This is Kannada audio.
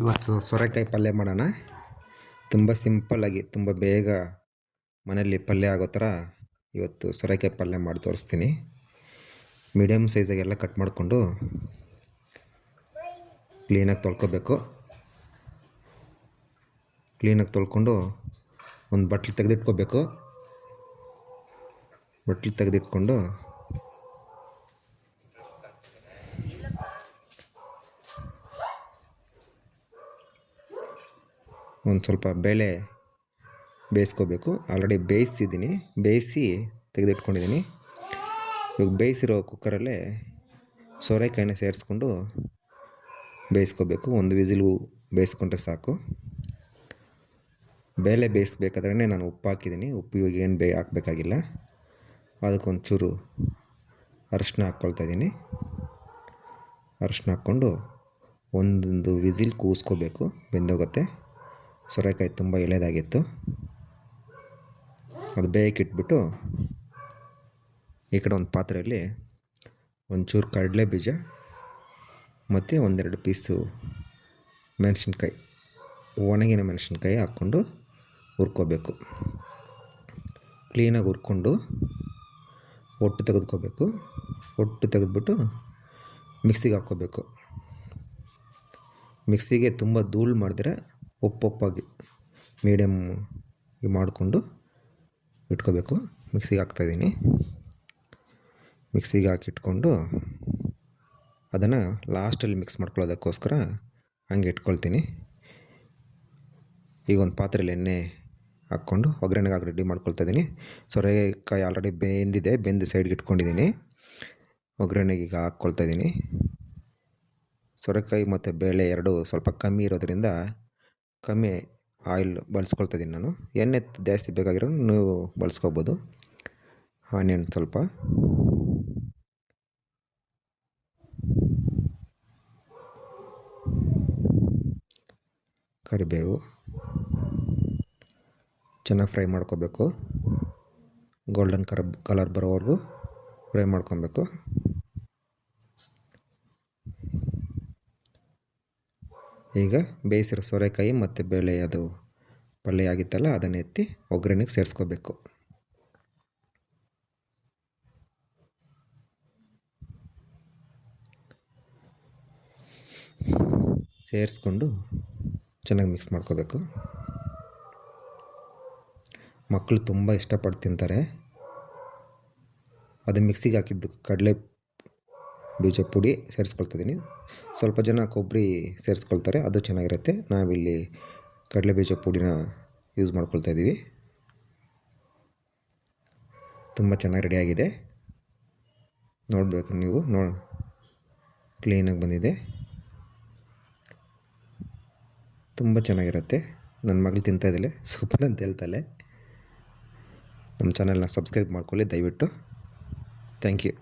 ಇವತ್ತು ಸೊರೆಕಾಯಿ ಪಲ್ಯ ಮಾಡೋಣ. ತುಂಬ ಸಿಂಪಲ್ಲಾಗಿ ತುಂಬ ಬೇಗ ಮನೆಯಲ್ಲಿ ಪಲ್ಯ ಆಗೋ ಥರ ಇವತ್ತು ಸೊರೆಕಾಯಿ ಪಲ್ಯ ಮಾಡಿ ತೋರಿಸ್ತೀನಿ. ಮೀಡಿಯಮ್ ಸೈಜಾಗೆಲ್ಲ ಕಟ್ ಮಾಡಿಕೊಂಡು ಕ್ಲೀನಾಗಿ ತೊಳ್ಕೊಬೇಕು. ಕ್ಲೀನಾಗಿ ತೊಳ್ಕೊಂಡು ಒಂದು ಬಟ್ಲು ತೆಗೆದಿಟ್ಕೋಬೇಕು. ಬಟ್ಲು ತೆಗೆದಿಟ್ಕೊಂಡು ಒಂದು ಸ್ವಲ್ಪ ಬೇಳೆ ಬೇಯಿಸ್ಕೋಬೇಕು. ಆಲ್ರೆಡಿ ಬೇಯಿಸಿದ್ದೀನಿ. ಬೇಯಿಸಿ ತೆಗೆದಿಟ್ಕೊಂಡಿದ್ದೀನಿ. ಇವಾಗ ಬೇಯಿಸಿರೋ ಕುಕ್ಕರಲ್ಲೇ ಸೋರೆಕಾಯಿನ ಸೇರಿಸ್ಕೊಂಡು ಬೇಯಿಸ್ಕೋಬೇಕು. ಒಂದು ವಿಸಿಲು ಬೇಯಿಸ್ಕೊಂಡ್ರೆ ಸಾಕು. ಬೇಳೆ ಬೇಯಿಸ್ಬೇಕಾದ್ರೆ ನಾನು ಉಪ್ಪು ಹಾಕಿದ್ದೀನಿ. ಉಪ್ಪು ಇವಾಗ ಏನು ಬೇ ಹಾಕಬೇಕಾಗಿಲ್ಲ. ಅದಕ್ಕೊಂಚೂರು ಅರಶಿನ ಹಾಕ್ಕೊಳ್ತಾ ಇದ್ದೀನಿ. ಅರಶಿನ ಹಾಕ್ಕೊಂಡು ಒಂದೊಂದು ವಿಸಿಲ್ ಕೂಸ್ಕೋಬೇಕು. ಬೆಂದೋಗುತ್ತೆ. ಸೋರೆಕಾಯಿ ತುಂಬ ಎಳೆದಾಗಿತ್ತು. ಅದು ಬೇಯಕ್ಕಿಟ್ಬಿಟ್ಟು ಈ ಕಡೆ ಒಂದು ಪಾತ್ರೆಯಲ್ಲಿ ಒಂಚೂರು ಕಡಲೆ ಬೀಜ ಮತ್ತು ಒಂದೆರಡು ಪೀಸು ಮೆಣಸಿನ್ಕಾಯಿ, ಒಣಗಿನ ಮೆಣಸಿನ್ಕಾಯಿ ಹಾಕ್ಕೊಂಡು ಹುರ್ಕೋಬೇಕು. ಕ್ಲೀನಾಗಿ ಹುರ್ಕೊಂಡು ಒಟ್ಟು ತೆಗೆದುಕೋಬೇಕು. ಒಟ್ಟು ತೆಗೆದುಬಿಟ್ಟು ಮಿಕ್ಸಿಗೆ ಹಾಕ್ಕೋಬೇಕು. ಮಿಕ್ಸಿಗೆ ತುಂಬ ಧೂಳು ಮಾಡಿದ್ರೆ ಒಪ್ಪೊಪ್ಪಾಗಿ ಮೀಡಿಯಮ್ ಮಾಡಿಕೊಂಡು ಇಟ್ಕೋಬೇಕು. ಮಿಕ್ಸಿಗೆ ಹಾಕ್ತಾಯಿದ್ದೀನಿ ಮಿಕ್ಸಿಗೆ ಹಾಕಿಟ್ಕೊಂಡು ಅದನ್ನು ಲಾಸ್ಟಲ್ಲಿ ಮಿಕ್ಸ್ ಮಾಡ್ಕೊಳ್ಳೋದಕ್ಕೋಸ್ಕರ ಹಂಗೆ ಇಟ್ಕೊಳ್ತೀನಿ. ಈಗ ಒಂದು ಪಾತ್ರೆಯಲ್ಲಿ ಎಣ್ಣೆ ಹಾಕ್ಕೊಂಡು ಒಗ್ಗರಣೆಗೆ ಹಾಕಿ ರೆಡಿ ಮಾಡ್ಕೊಳ್ತಾ ಇದ್ದೀನಿ. ಸೊರೆಕಾಯಿ ಆಲ್ರೆಡಿ ಬೆಂದಿದೆ. ಬೆಂದು ಸೈಡ್ಗೆ ಇಟ್ಕೊಂಡಿದ್ದೀನಿ. ಒಗ್ಗರಣೆಗೆ ಈಗ ಹಾಕ್ಕೊಳ್ತಾ ಇದ್ದೀನಿ. ಸೊರೆಕಾಯಿ ಮತ್ತು ಬೇಳೆ ಎರಡು ಸ್ವಲ್ಪ ಕಮ್ಮಿ ಇರೋದ್ರಿಂದ ಕಮ್ಮಿ ಆಯಿಲ್ ಬಳಸ್ಕೊಳ್ತಾ ಇದ್ದೀನಿ ನಾನು. ಎಣ್ಣೆ ಜಾಸ್ತಿ ಬೇಕಾಗಿರೋ ನೀವು ಬಳಸ್ಕೋಬೋದು. ಆನಿಯನ್ ಸ್ವಲ್ಪ. ಕರಿಬೇವು. ಚೆನ್ನಾಗಿ ಫ್ರೈ ಮಾಡ್ಕೋಬೇಕು. ಗೋಲ್ಡನ್ ಕರ್ ಕಲರ್ ಬರೋವರೆಗೂ ಫ್ರೈ ಮಾಡ್ಕೊಬೇಕು. ಈಗ ಬೇಯಿಸಿರೋ ಸೋರೆಕಾಯಿ ಮತ್ತು ಬೇಳೆ ಅದು ಪಲ್ಯ ಆಗಿತ್ತಲ್ಲ ಅದನ್ನು ಎತ್ತಿ ಒಗ್ಗರಣೆಗೆ ಸೇರಿಸ್ಕೋಬೇಕು. ಸೇರಿಸ್ಕೊಂಡು ಚೆನ್ನಾಗಿ ಮಿಕ್ಸ್ ಮಾಡ್ಕೋಬೇಕು. ಮಕ್ಕಳು ತುಂಬ ಇಷ್ಟಪಟ್ಟು ತಿಂತಾರೆ. ಅದು ಮಿಕ್ಸಿಗೆ ಹಾಕಿದ್ದು ಕಡಲೆ ಬೀಜ ಪುಡಿ ಸೇರಿಸ್ಕೊಳ್ತಿದ್ದೀನಿ ಸ್ವಲ್ಪ ಜನ ಕೊಬ್ಬರಿ ಸೇರಿಸ್ಕೊಳ್ತಾರೆ, ಅದು ಚೆನ್ನಾಗಿರುತ್ತೆ. ನಾವಿಲ್ಲಿ ಕಡಲೆ ಬೀಜ ಪುಡಿನ ಯೂಸ್ ಮಾಡ್ಕೊಳ್ತಾ ಇದ್ದೀವಿ ತುಂಬ ಚೆನ್ನಾಗಿ ರೆಡಿಯಾಗಿದೆ ನೋಡಬೇಕು ನೀವು, ನೋ ಕ್ಲೀನಾಗಿ ಬಂದಿದೆ. ತುಂಬ ಚೆನ್ನಾಗಿರುತ್ತೆ. ನನ್ನ ಮಗಳು ತಿಂತಾಯಿದ್ದಾಳೆ ಸೂಪರ್ ಅಂತ ಹೇಳ್ತಾಳೆ. ನಮ್ಮ ಚಾನಲ್ನ ಸಬ್ಸ್ಕ್ರೈಬ್ ಮಾಡ್ಕೊಳ್ಳಿ ದಯವಿಟ್ಟು. Thank you